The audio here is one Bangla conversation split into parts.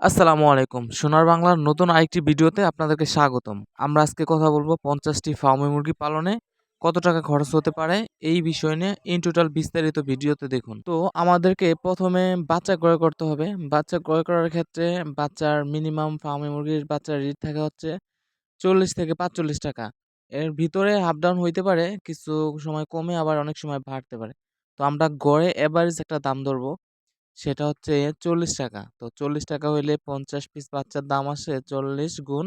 আসসালামু আলাইকুম। সোনার বাংলার নতুন আরেকটি ভিডিওতে আপনাদেরকে স্বাগতম। আমরা আজকে কথা বলব ৫০ টি ফার্মি মুরগি পালনে কত টাকা খরচ হতে পারে, এই বিষয় নিয়ে ইন টোটাল বিস্তারিত ভিডিওতে দেখুন। তো আমাদেরকে প্রথমে বাচ্চা ক্রয় করতে হবে। বাচ্চা ক্রয় করার ক্ষেত্রে বাচ্চার মিনিমাম ফার্মি মুরগির বাচ্চার রেট থাকে হচ্ছে ৪০ থেকে ৳৪৫ এর ভিতরে আপ ডাউন হইতে পারে। কিছু সময় কমে আবার অনেক সময় বাড়তে পারে। তো আমরা গড়ে এভারেজ একটা দাম ধরবো। সেটা হচ্ছে ৳৪০ তো ৳৪০ হইলে ৫০ পিস বাচ্চার দাম আসে ৪০ গুণ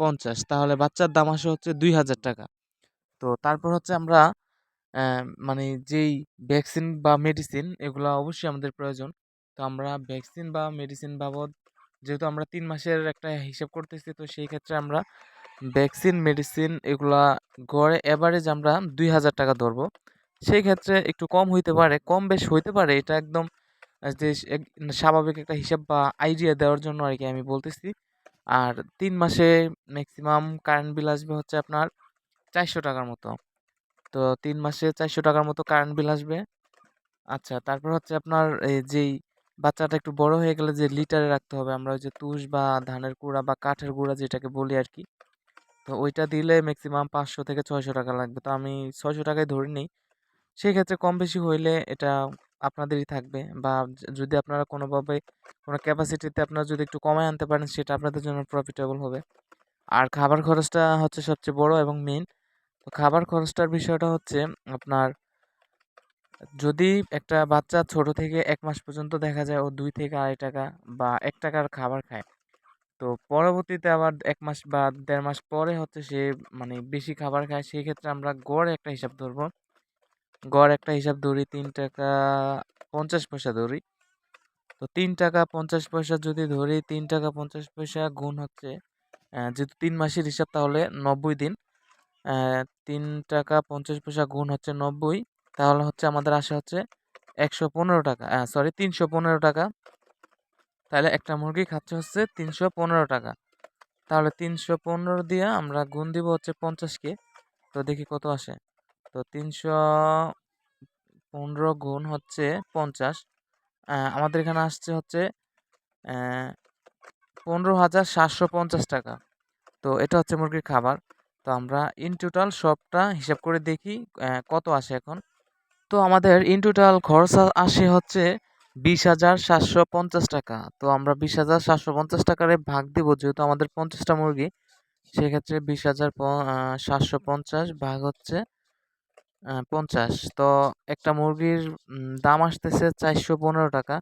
৫০ তাহলে বাচ্চার দাম আসে হচ্ছে ৳২,০০০ তো তারপর হচ্ছে আমরা মানে যেই ভ্যাকসিন বা মেডিসিন এগুলো অবশ্যই আমাদের প্রয়োজন। তো আমরা ভ্যাকসিন বা মেডিসিন বাবদ যেহেতু আমরা তিন মাসের একটা হিসাব করতেছি তো সেই ক্ষেত্রে আমরা ভ্যাকসিন, মেডিসিন এগুলা গড়ে এভারেজ আমরা ৳২,০০০ ধরবো। সেই ক্ষেত্রে একটু কম হইতে পারে, কম বেশ হইতে পারে এটা একদম যে স্বাভাবিক একটা হিসাব বা আইডিয়া দেওয়ার জন্য আর কি আমি বলতেছি। আর তিন মাসে ম্যাক্সিমাম কারেন্ট বিল আসবে হচ্ছে আপনার চারশো টাকার মতো। তো তিন মাসে চারশো টাকার মতো কারেন্ট বিল আসবে। আচ্ছা তারপর হচ্ছে আপনার এই যেই বাচ্চাটা একটু বড় হয়ে গেলে যে লিটারে রাখতে হবে, আমরা ওই যে তুষ বা ধানের কুড়া বা কাঠের গুঁড়া যেটাকে বলি আর কি তো ওইটা দিলে ম্যাক্সিমাম ৳৫০০ থেকে ৳৬০০ লাগবে। তো আমি ৳৬০০ টাকায় ধরে নিই সেক্ষেত্রে কম বেশি হইলে এটা আপনাদেরই থাকবে বা যদি আপনারা কোনোভাবে, কোনো ক্যাপাসিটিতে আপনারা যদি একটু কমায় আনতে পারেন, সেটা আপনাদের জন্য প্রফিটেবল হবে। আর খাবার খরচটা হচ্ছে সবচেয়ে বড় এবং মেন তো খাবার খরচটার বিষয়টা হচ্ছে আপনার, যদি একটা বাচ্চা ছোট থেকে এক মাস পর্যন্ত দেখা যায় ও দুই থেকে ৳২.৫ বা এক টাকার খাবার খায়। তো পরবর্তীতে আবার এক মাস বা দেড় মাস পরে হচ্ছে সে মানে বেশি খাবার খায় সেই ক্ষেত্রে আমরা গড় একটা হিসাব ধরবো। গড় একটা হিসাব ধরি ৳৩.৫০ ধরি। তো ৳৩.৫০ যদি ধরি ৳৩.৫০ গুণ হচ্ছে যেহেতু ৩ মাসের হিসাব, তাহলে ৯০ দিন। তিন টাকা পঞ্চাশ পয়সা গুণ হচ্ছে ৯০ তাহলে হচ্ছে আমাদের আসে হচ্ছে একশো পনেরো টাকা সরি ৳৩১৫ তাহলে একটা মুরগি খাচ্ছে হচ্ছে ৳৩১৫ তাহলে ৩১৫ দিয়ে আমরা গুণ দিব হচ্ছে ৫০ কে। তো দেখি কত আসে। তো ৩১৫ গুণ হচ্ছে পঞ্চাশ আমাদের এখানে আসছে হচ্ছে পনেরো হাজার সাতশো পঞ্চাশ টাকা তো এটা হচ্ছে মুরগির খাবার। তো আমরা ইন টোটাল সবটা হিসাব করে দেখি কত আসে এখন। তো আমাদের ইন টোটাল খরচ আসে হচ্ছে ৳২০,৭৫০ তো আমরা ৳২০,৭৫০ রে ভাগ দিব যেহেতু আমাদের পঞ্চাশটা মুরগি। সেক্ষেত্রে বিশ হাজার সাতশো পঞ্চাশ ভাগ হচ্ছে ৫০ তো একটা মুরগির দাম আসতেছে ৳৪১৫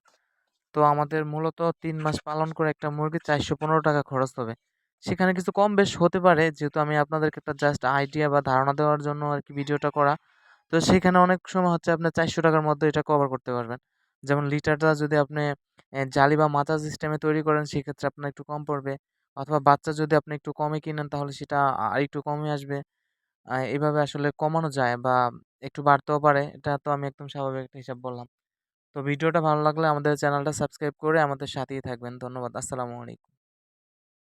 তো আমাদের মূলত তিন মাস পালন করে একটা মুরগির ৳৪১৫ খরচ হবে। সেখানে কিছু কম বেশ হতে পারে, যেহেতু আমি আপনাদেরকে একটা জাস্ট আইডিয়া বা ধারণা দেওয়ার জন্য আর কি ভিডিওটা করা। তো সেখানে অনেক সময় হচ্ছে আপনার চারশো টাকার মধ্যে এটা কভার করতে পারবেন। যেমন লিটারটা যদি আপনি জালি বা মাচা সিস্টেমে তৈরি করেন, সেক্ষেত্রে আপনার একটু কম পড়বে। অথবা বাচ্চা যদি আপনি একটু কমে কিনেন, তাহলে সেটা আর একটু কমে আসবে। আ এভাবে আসলে কমানো যায় বা একটু বাড়তেও পারে। এটা তো আমি একদম স্বাভাবিক একটা হিসাব বললাম। তো ভিডিওটা ভালো লাগলে আমাদের চ্যানেলটা সাবস্ক্রাইব করে আমাদের সাথেই থাকবেন। ধন্যবাদ। আসসালামু আলাইকুম।